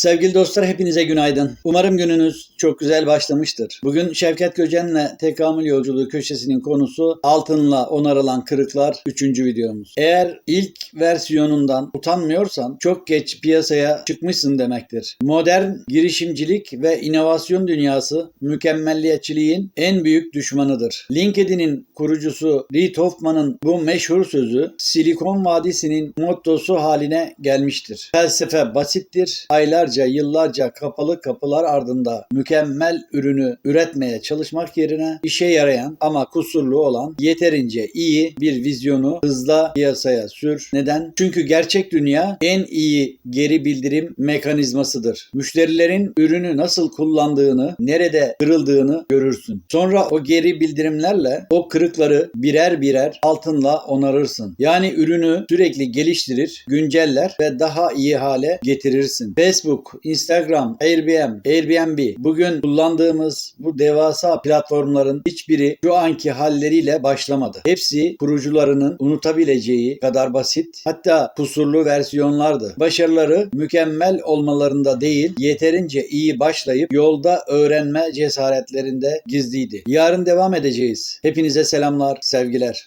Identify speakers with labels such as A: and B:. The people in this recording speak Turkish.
A: Sevgili dostlar hepinize günaydın. Umarım gününüz çok güzel başlamıştır. Bugün Şevket Göcen'le Tekamül Yolculuğu köşesinin konusu altınla onarılan kırıklar 3. videomuz. Eğer ilk versiyonundan utanmıyorsan çok geç piyasaya çıkmışsın demektir. Modern girişimcilik ve inovasyon dünyası mükemmelliyetçiliğin en büyük düşmanıdır. LinkedIn'in kurucusu Reid Hoffman'ın bu meşhur sözü Silikon Vadisi'nin mottosu haline gelmiştir. Felsefe basittir. Aylarca, yıllarca kapalı kapılar ardında mükemmel ürünü üretmeye çalışmak yerine işe yarayan ama kusurlu olan yeterince iyi bir vizyonu hızla piyasaya sür. Neden? Çünkü gerçek dünya en iyi geri bildirim mekanizmasıdır. Müşterilerin ürünü nasıl kullandığını, nerede kırıldığını görürsün. Sonra o geri bildirimlerle o kırıkları birer birer altınla onarırsın. Yani ürünü sürekli geliştirir, günceller ve daha iyi hale getirirsin. Facebook, Instagram, Airbnb, Airbnb bugün kullandığımız bu devasa platformların hiçbiri şu anki halleriyle başlamadı. Hepsi kurucularının unutabileceği kadar basit hatta kusurlu versiyonlardı. Başarıları mükemmel olmalarında değil yeterince iyi başlayıp yolda öğrenme cesaretlerinde gizliydi. Yarın devam edeceğiz. Hepinize selamlar, sevgiler.